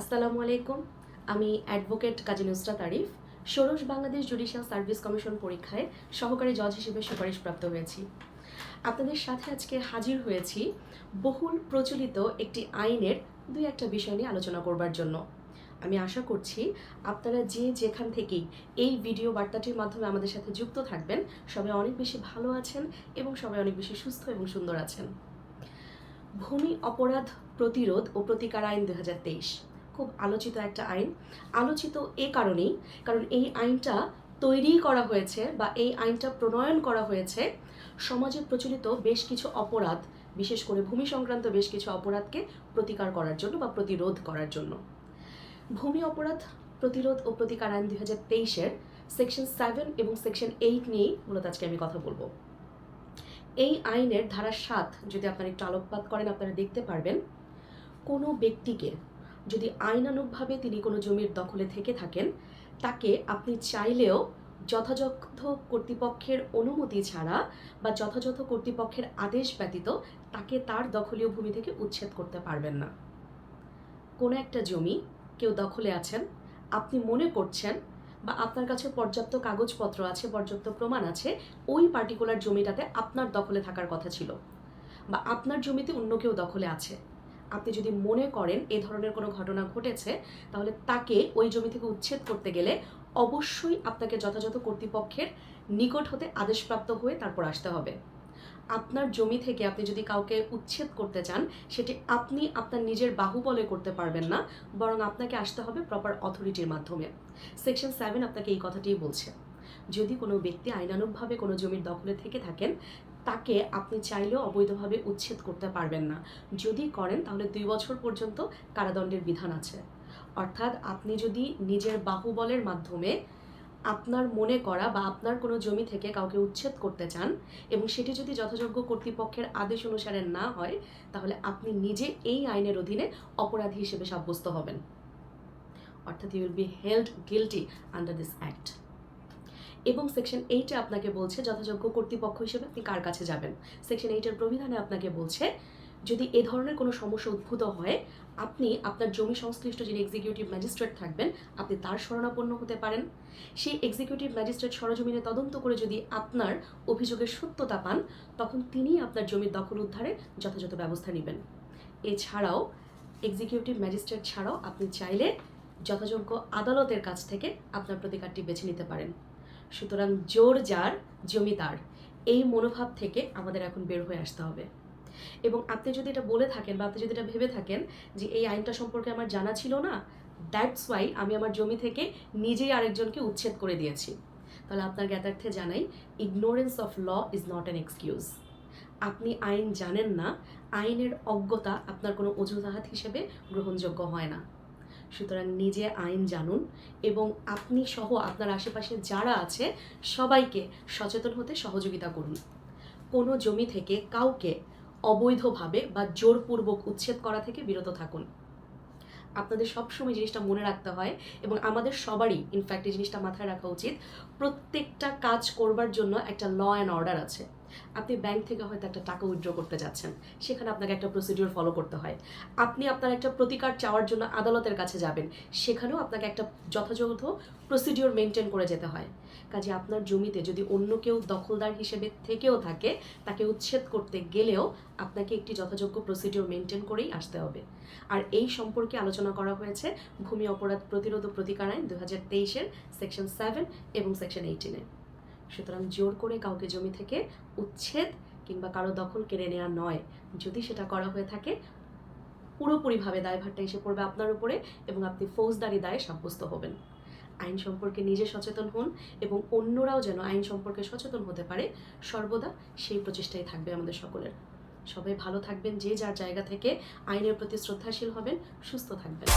আসসালামু আলাইকুম। আমি অ্যাডভোকেট কাজী নুসরাত আরিফ। ষোড়শ বাংলাদেশ জুডিশিয়াল সার্ভিস কমিশন পরীক্ষায় সহকারী জজ হিসেবে সুপারিশপ্রাপ্ত হয়েছি। আপনাদের সাথে আজকে হাজির হয়েছি বহুল প্রচলিত একটি আইনের দুই একটা বিষয় নিয়ে আলোচনা করবার জন্য। আমি আশা করছি আপনারা যে যেখান থেকেই এই ভিডিও বার্তাটির মাধ্যমে আমাদের সাথে যুক্ত থাকবেন, সবাই অনেক বেশি ভালো আছেন এবং সবাই অনেক বেশি সুস্থ এবং সুন্দর আছেন। ভূমি অপরাধ প্রতিরোধ ও প্রতিকার আইন দু হাজার তেইশ। খুব আলোচিত একটা আইন। আলোচিত এ কারণেই, কারণ এই আইনটা তৈরি করা হয়েছে বা এই আইনটা প্রণয়ন করা হয়েছে, সমাজে প্রচলিত বেশ কিছু অপরাধ, বিশেষ করে ভূমি সংক্রান্ত বেশ কিছু অপরাধকে প্রতিকার করার জন্য বা প্রতিরোধ করার জন্য। ভূমি অপরাধ প্রতিরোধ ও প্রতিকার আইন দুই হাজার তেইশের সেকশন সেভেন এবং সেকশন এইট নিয়েই মূলত আজকে আমি কথা বলব। এই আইনের ধারা সাত, যদি আপনারা একটু আলোকপাত করেন, আপনারা দেখতে পারবেন, কোনো ব্যক্তিকে যদি আইনানুগভাবে তিনি কোনো জমির দখলে থেকে থাকেন, তাকে আপনি চাইলেও যথাযথ কর্তৃপক্ষের অনুমতি ছাড়া বা যথাযথ কর্তৃপক্ষের আদেশ ব্যতীত তাকে তার দখলীয় ভূমি থেকে উচ্ছেদ করতে পারবেন না। কোনো একটা জমি, কেউ দখলে আছেন, আপনি মনে করছেন বা আপনার কাছে পর্যাপ্ত কাগজপত্র আছে, পর্যাপ্ত প্রমাণ আছে, ওই পার্টিকুলার জমিটাতে আপনার দখলে থাকার কথা ছিল বা আপনার জমিতে অন্য কেউ দখলে আছে আপনি যদি মনে করেন এ ধরনের কোনো ঘটনা ঘটেছে, তাহলে তাকে ওই জমি থেকে উচ্ছেদ করতে গেলে অবশ্যই আপনাকে যথাযথ কর্তৃপক্ষের নিকট হতে আদেশপ্রাপ্ত হয়ে তারপর আসতে হবে। আপনার জমি থেকে আপনি যদি কাউকে উচ্ছেদ করতে চান, সেটি আপনি আপনার নিজের বাহুবলে করতে পারবেন না, বরং আপনাকে আসতে হবে প্রপার অথরিটির মাধ্যমে। সেকশন সেভেন আপনাকে এই কথাটিই বলছে। যদি কোনো ব্যক্তি আইনানুগভাবে কোনো জমির দখলে থেকে থাকেন, তাকে আপনি চাইলেও অবৈধভাবে উচ্ছেদ করতে পারবেন না। যদি করেন, তাহলে দুই বছর পর্যন্ত কারাদণ্ডের বিধান আছে। অর্থাৎ আপনি যদি নিজের বাহুবলের মাধ্যমে আপনার মনে করা বা আপনার কোনো জমি থেকে কাউকে উচ্ছেদ করতে চান এবং সেটি যদি যথাযোগ্য কর্তৃপক্ষের আদেশ অনুসারে না হয়, তাহলে আপনি নিজে এই আইনের অধীনে অপরাধী হিসেবে সাব্যস্ত হবেন। অর্থাৎ you will be held guilty under this act এবং সেকশন এইটে আপনাকে বলছে যথাযোগ্য কর্তৃপক্ষ হিসেবে আপনি কার কাছে যাবেন? সেকশন এইটের প্রবিধানে আপনাকে বলছে, যদি এ ধরনের কোনো সমস্যা উদ্ভূত হয়, আপনি আপনার জমি সংশ্লিষ্ট যিনি এক্সিকিউটিভ ম্যাজিস্ট্রেট থাকবেন, আপনি তার শরণাপন্ন হতে পারেন। সেই এক্সিকিউটিভ ম্যাজিস্ট্রেট সরজমিনে তদন্ত করে যদি আপনার অভিযোগের সত্যতা পান, তখন তিনি আপনার জমির দখল উদ্ধারে যথাযথ ব্যবস্থা নেবেন। এছাড়াও এক্সিকিউটিভ ম্যাজিস্ট্রেট ছাড়াও আপনি চাইলে যথাযোগ্য আদালতের কাছ থেকে আপনার প্রতিকারটি বেছে নিতে পারেন। সুতরাং জোর যার, জমি তার। এই মনোভাব থেকে আমাদের এখন বের হয়ে আসতে হবে। এবং আপনি যদি এটা বলে থাকেন বা আপনি যদি এটা ভেবে থাকেন যে এই আইনটা সম্পর্কে আমার জানা ছিল না দ্যাটস ওয়াই আমি আমার জমি থেকে নিজেই আরেকজনকে উচ্ছেদ করে দিয়েছি। তাহলে আপনার জ্ঞাতার্থে জানাই ignorance of law is not an excuse আপনি আইন জানেন না, আইনের অজ্ঞতা আপনার কোনো অজুহাত হিসেবে গ্রহণযোগ্য হয় না। সুতরাং নিজে আইন জানুন এবং আপনি সহ আপনার আশেপাশে যারা আছে সবাইকে সচেতন হতে সহযোগিতা করুন। কোনো জমি থেকে কাউকে অবৈধভাবে বা জোরপূর্বক উচ্ছেদ করা থেকে বিরত থাকুন। আপনাদের সবসময় জিনিসটা মনে রাখতে হয় এবং আমাদের সবারই ইনফ্যাক্ট এই জিনিসটা মাথায় রাখা উচিত, প্রত্যেকটা কাজ করবার জন্য একটা ল অ্যান্ড অর্ডার আছে। আপনি ব্যাংক থেকে হয়তো একটা টাকা উইথড্র করতে যাচ্ছেন। সেখানে আপনাকে একটা প্রসিডিওর ফলো করতে হয়। আপনি আপনার একটা প্রতিকার চাওয়ার জন্য আদালতের কাছে যাবেন। সেখানেও আপনাকে একটা যথাযথ প্রসিডিওর মেনটেন করে যেতে হয়। কাজে আপনার জমিতে যদি অন্য কেউ দখলদার হিসেবে থেকেও থাকে, তাকে উচ্ছেদ করতে গেলেও আপনাকে একটি যথাযোগ্য প্রসিডিওর মেনটেন করেই আসতে হবে। আর এই সম্পর্কে আলোচনা করা হয়েছে ভূমি অপরাধ প্রতিরোধ প্রতিকার আইন দু হাজার তেইশের সেকশন সেভেন এবং সেকশন এইটিনে সুতরাং জোর করে কাউকে জমি থেকে উচ্ছেদ কিংবা কারও দখল কেড়ে নেওয়া নয়। যদি সেটা করা হয়ে থাকে, পুরোপুরিভাবে দায়ভারটা এসে পড়বে আপনার উপরে এবং আপনি ফৌজদারি দায়ে সাব্যস্ত হবেন। আইন সম্পর্কে নিজে সচেতন হন এবং অন্যরাও যেন আইন সম্পর্কে সচেতন হতে পারে, সর্বদা সেই প্রচেষ্টাই থাকবে আমাদের সকলের। সবাই ভালো থাকবেন, যে যার জায়গা থেকে আইনের প্রতি শ্রদ্ধাশীল হবেন, সুস্থ থাকবেন।